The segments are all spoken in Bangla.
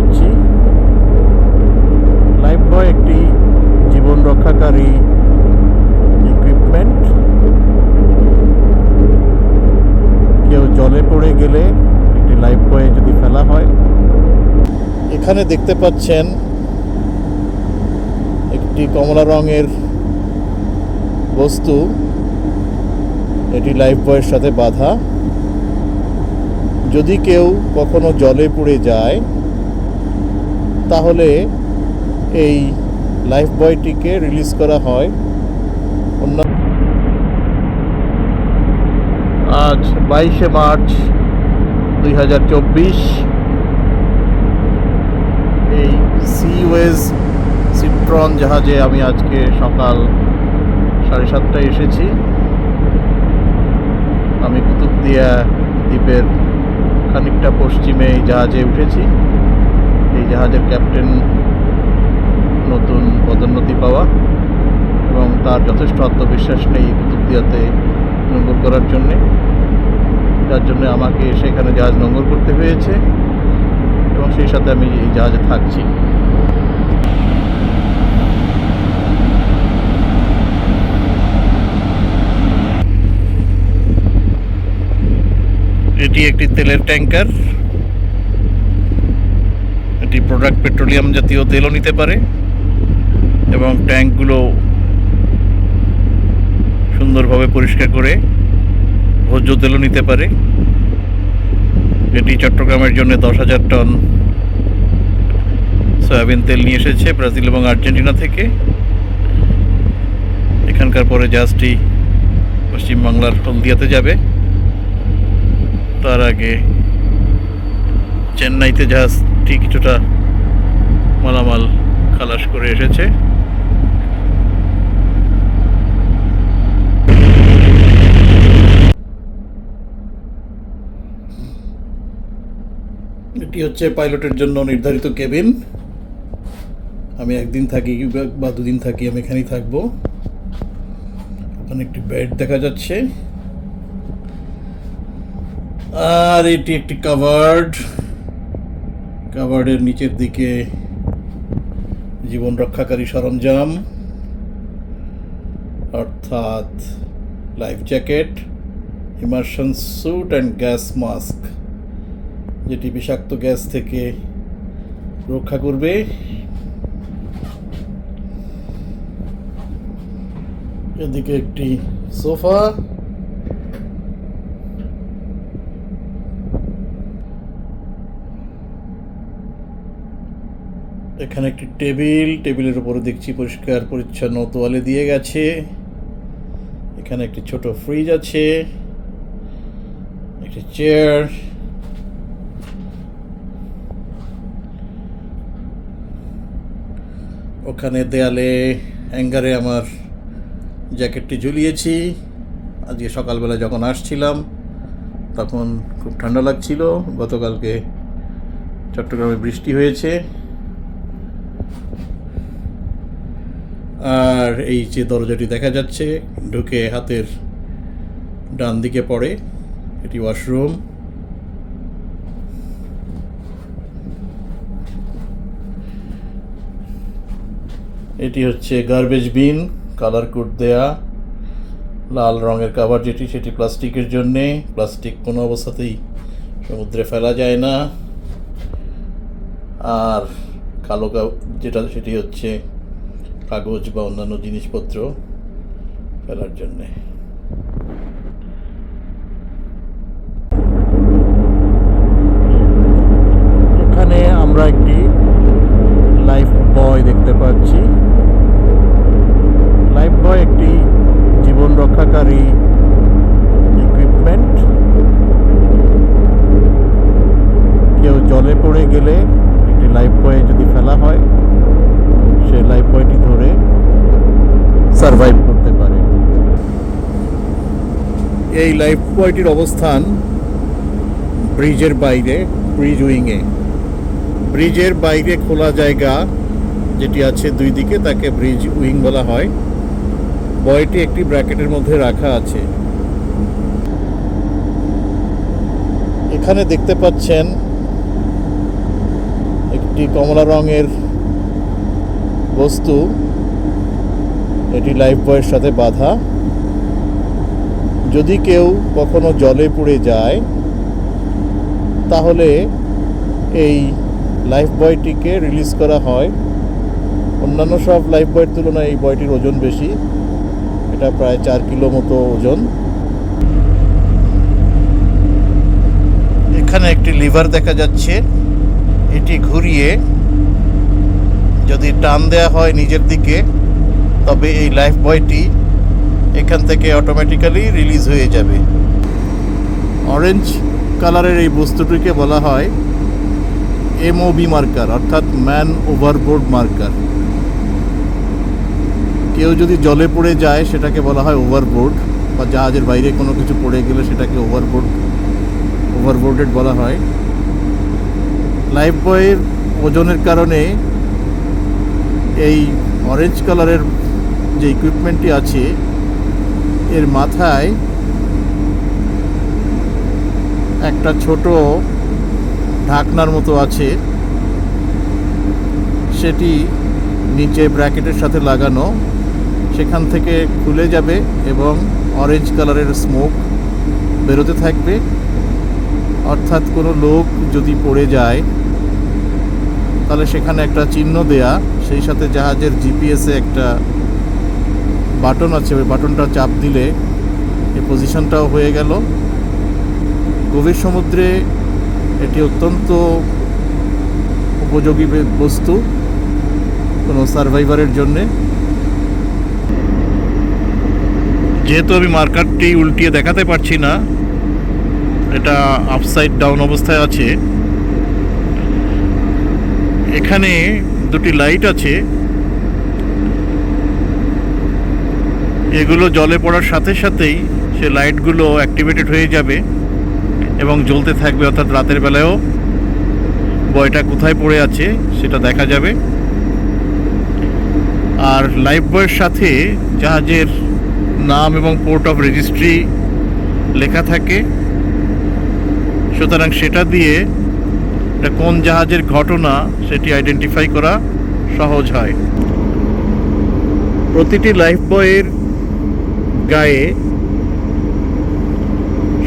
পাচ্ছি। লাইফ বয় একটি জীবন রক্ষাকারী ইকুইপমেন্ট কেউ জলে পড়ে গেলে একটি লাইফ বয়ে যদি ফেলা হয়। এখানে দেখতে পাচ্ছেন একটি কমলা রঙের বস্তু। এটি লাইফ বয়ের সাথে বাঁধা। যদি কেউ কখনো জলে পড়ে যায় তাহলে এই লাইফ বয়টিকে রিলিজ করা হয়। অন্য আজ বাইশে মার্চ দুই হাজার চব্বিশ। এই সিওয়েজ সিট্রন জাহাজে আমি আজকে সকাল সাড়ে সাতটায় এসেছি। আমি কুতুবদিয়া দ্বীপের খানিকটা পশ্চিমে এই জাহাজে উঠেছি। এই জাহাজের ক্যাপ্টেন নতুন পদোন্নতি পাওয়া এবং তার যথেষ্ট আত্মবিশ্বাস নেই কুতুবদিয়াতে নোঙ্গর করার জন্যে। যার জন্য আমাকে সেখানে জাহাজ নোঙ্গর করতে হয়েছে এবং সেই সাথে আমি এই জাহাজে থাকছি। এটি একটি তেলের ট্যাঙ্কার। এটি প্রোডাক্ট পেট্রোলিয়াম জাতীয় তেলও নিতে পারে এবং ট্যাঙ্কগুলো সুন্দরভাবে পরিষ্কার করে ভোজ্য তেলও নিতে পারে। এটি চট্টগ্রামের জন্য দশ হাজার টন সয়াবিন তেল নিয়ে এসেছে ব্রাজিল এবং আর্জেন্টিনা থেকে। এখানকার পরে জাহাজটি পশ্চিমবাংলার হলদিয়াতে যাবে। তার আগে চেন্নাইতে জাহাজটি কিছুটা মালামাল খালাস করে এসেছে। এটি হচ্ছে পাইলটের জন্য নির্ধারিত কেবিন। আমি একদিন থাকি বা দুদিন থাকি, আমি এখানেই থাকব। ওখানে একটি বেড দেখা যাচ্ছে। আর এটি একটি কাভার্ড। কাভার্ডের নিচের দিকে জীবন রক্ষাকারী সরঞ্জাম, অর্থাৎ life jacket immersion suit and gas mask যেটি বিষাক্ত গ্যাস থেকে রক্ষা করবে। এদিকে একটি সোফা এখানে একটি টেবিল, টেবিলের উপরে দেখছি পরিষ্কার, পরিচ্ছন্ন তোয়ালে দিয়ে গেছে। এখানে একটি ছোট ফ্রিজ আছে, একটি চেয়ার ওখানে দেয়ালে হ্যাঙ্গারে আমার জ্যাকেটটি ঝুলিয়েছি। আজকে সকালবেলা যখন আসছিলাম, তখন খুব ঠান্ডা লাগছিল। গতকালকে চট্টগ্রামে বৃষ্টি হয়েছে। আর এই যে দরজাটি দেখা যাচ্ছে, ঢুকে হাতের ডান দিকে পড়ে, এটি ওয়াশরুম। এটি হচ্ছে গার্বেজ বিন, কালার কোড দেয়া, লাল রঙের কাভার যেটি, সেটি প্লাস্টিকের জন্যে। প্লাস্টিক কোনো অবস্থাতেই সমুদ্রে ফেলা যায় না। আর কালো যেটা সেটি হচ্ছে কাগজ বা অন্যান্য জিনিসপত্র ফেলার জন্যে এখানে আমরা একটি লাইফ বয় দেখতে পাচ্ছি লাইফ বয় একটি জীবন রক্ষাকারী ইকুইপমেন্ট কেউ জলে পড়ে গেলে একটি লাইফ বয়ে যদি ফেলা হয় সে লাইফ বয়টি ধরে সারভাইভ করতে পারে এই লাইফ বয়টির অবস্থান ব্রিজের বাইরে, ব্রিজ উইংয়ে। ব্রিজের বাইরে খোলা জায়গা যেটি আছে দুই দিকে, তাকে ব্রিজ উইং বলা হয়। বয়টি একটি ব্র্যাকেটের মধ্যে রাখা আছে। এখানে দেখতে পাচ্ছেন একটি কমলা রঙের বস্তু। এটি লাইফ বয়ের সাথে বাঁধা। যদি কেউ কখনো জলে পড়ে যায়, তাহলে এই লাইফ বয়টিকে রিলিজ করা হয়। অন্যান্য সব লাইফ বয়ের তুলনায় এই বয়টির ওজন বেশি। এটা প্রায় চার কিলো মতো ওজন। এখানে একটি লিভার দেখা যাচ্ছে। এটি ঘুরিয়ে যদি টান দেওয়া হয় নিজের দিকে, তবে এই লাইফ বয়টি এখান থেকে অটোমেটিক্যালি রিলিজ হয়ে যাবে। অরেঞ্জ কালারের এই বস্তুটিকে বলা হয় এমওবি মার্কার অর্থাৎ ম্যান ওভারবোর্ড মার্কার কেউ যদি জলে পড়ে যায়, সেটাকে বলা হয় ওভারবোর্ড বা জাহাজের বাইরে কোনো কিছু পড়ে গেলে সেটাকে ওভারবোর্ড ওভারবোর্ডেড বলা হয়। লাইফ বয়ের ওজনের কারণে এই অরেঞ্জ কালারের যে ইকুইপমেন্টটি আছে এর মাথায় একটা ছোট ঢাকনার মতো আছে। সেটি নিচে ব্র্যাকেটের সাথে লাগানো। সেখান থেকে খুলে যাবে এবং অরেঞ্জ কালারের স্মোক বেরোতে থাকবে। অর্থাৎ কোনো লোক যদি পড়ে যায়, তাহলে সেখানে একটা চিহ্ন দেয়া। সেই সাথে জাহাজের জিপিএসে একটা বাটন আছে, ওই বাটনটা চাপ দিলে এই পজিশনটাও হয়ে গেল। গভীর সমুদ্রে এটি অত্যন্ত উপযোগী বস্তু কোনো সার্ভাইভারের জন্যে। যেহেতু আমি মার্কারটি উল্টিয়ে দেখাতে পারছি না, এটা আপসাইড ডাউন অবস্থায় আছে। এখানে দুটি লাইট আছে। এগুলো জলে পড়ার সাথে সাথেই সে লাইটগুলো অ্যাক্টিভেটেড হয়ে যাবে এবং জ্বলতে থাকবে, অর্থাৎ রাতের বেলায়ও। বয়টা কোথায় পড়ে আছে সেটা দেখা যাবে। আর লাইফ বয়ের সাথে জাহাজের নাম এবং পোর্ট অফ রেজিস্ট্রি লেখা থাকে। সুতরাং সেটা দিয়ে এটা কোন জাহাজের ঘটনা সেটি আইডেন্টিফাই করা সহজ হয়। প্রতিটি লাইফ বয়ের গায়ে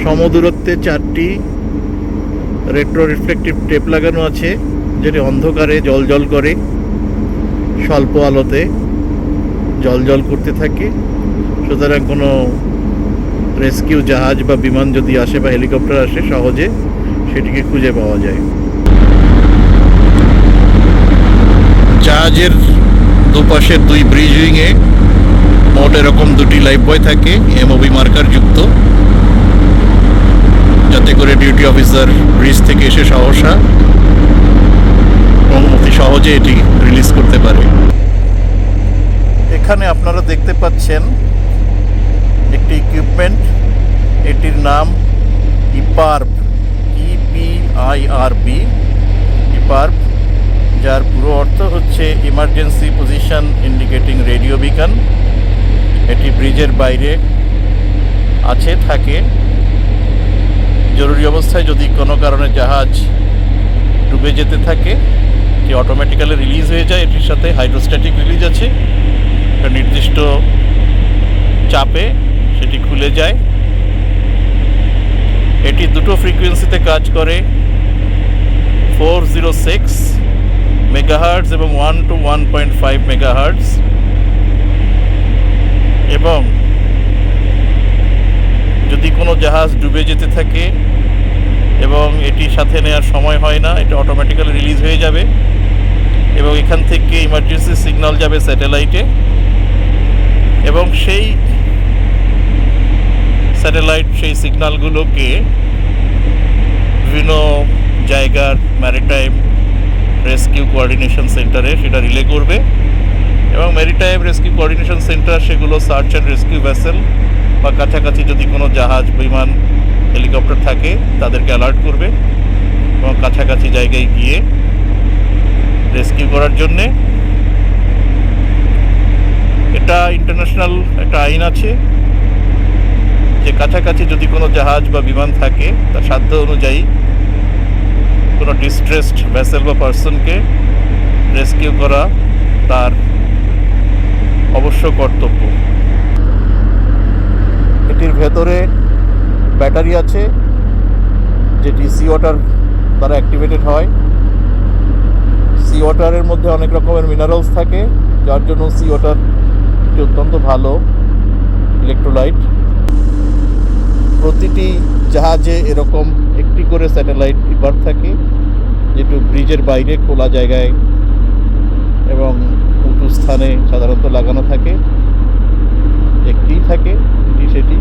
সমদূরত্বে চারটি রেট্রো রিফ্লেকটিভ টেপ লাগানো আছে, যেটি অন্ধকারে জল জল করে, স্বল্প আলোতে জল জল করতে থাকে। সুতরাং কোনো রেস্কিউ জাহাজ বা বিমান যদি আসে বা হেলিকপ্টার আসে সহজে সেটিকে খুঁজে পাওয়া যায়। জাহাজের দুপাশের দুই ব্রিজ উইংয়ে মোট এরকম দুটি লাইফ বয় থাকে এমওবি মার্কার যুক্ত। যাতে করে ডিউটি অফিসার ব্রিজ থেকে এসে সহসা এবং অতি সহজে এটি রিলিজ করতে পারে। এখানে আপনারা দেখতে পাচ্ছেন একটি ইকুইপমেন্ট এটির নাম ইপার্প ইপিআইআরবি ইপার্প যার পুরো অর্থ হচ্ছে emergency position indicating radio beacon এটি ব্রিজের বাইরে আছে, থাকে। জরুরি অবস্থায় যদি কোনো কারণে জাহাজ ডুবে যেতে থাকে, এটি অটোমেটিক্যালি রিলিজ হয়ে যায়। এটির সাথে হাইড্রোস্ট্যাটিক রিলিজ আছে। একটা নির্দিষ্ট চাপে সেটি খুলে যায়। এটি দুটো ফ্রিকোয়েন্সিতে কাজ করে। ফোর জিরো সিক্স মেগাহার্টস এবং one two one point five megahertz এবং যদি কোনো জাহাজ ডুবে যেতে থাকে এবং এটি সাথে নেওয়ার সময় হয় না, এটা অটোমেটিক্যালি রিলিজ হয়ে যাবে এবং এখান থেকে ইমার্জেন্সি সিগন্যাল যাবে স্যাটেলাইটে এবং সেই স্যাটেলাইট সেই সিগন্যালগুলোকে বিভিন্ন জায়গার ম্যারিটাইম রেস্কিউ কোঅর্ডিনেশন সেন্টারে সেটা রিলে করবে। এবং মেরিটাইম রেস্কিউ কোঅর্ডিনেশন সেন্টার সেগুলো সার্চ অ্যান্ড রেস্কিউ ভ্যাসেল বা কাছাকাছি যদি কোনো জাহাজ, বিমান হেলিকপ্টার থাকে, তাদেরকে অ্যালার্ট করবে এবং কাছাকাছি জায়গায় গিয়ে রেস্কিউ করার জন্যে এটা ইন্টারন্যাশনাল একটা আইন আছে যে কাছাকাছি যদি কোনো জাহাজ বা বিমান থাকে, তার সাধ্য অনুযায়ী কোনো ডিস্ট্রেসড ভ্যাসেল বা পার্সনকে রেস্কিউ করা তার অবশ্য কর্তব্য। এটির ভেতরে ব্যাটারি আছে, যেটি সি ওয়াটার দ্বারা অ্যাক্টিভেটেড হয়। সি ওয়াটারের মধ্যে অনেক রকমের মিনারেলস থাকে, যার জন্য সি ওয়াটার একটি অত্যন্ত ভালো ইলেকট্রোলাইট প্রতিটি জাহাজে এরকম একটি করে স্যাটেলাইট রিপার থাকে, যেটু ব্রিজের বাইরে খোলা জায়গায় এবং উঁচু স্থানে সাধারণত লাগানো থাকে একটিই থাকে সেটি।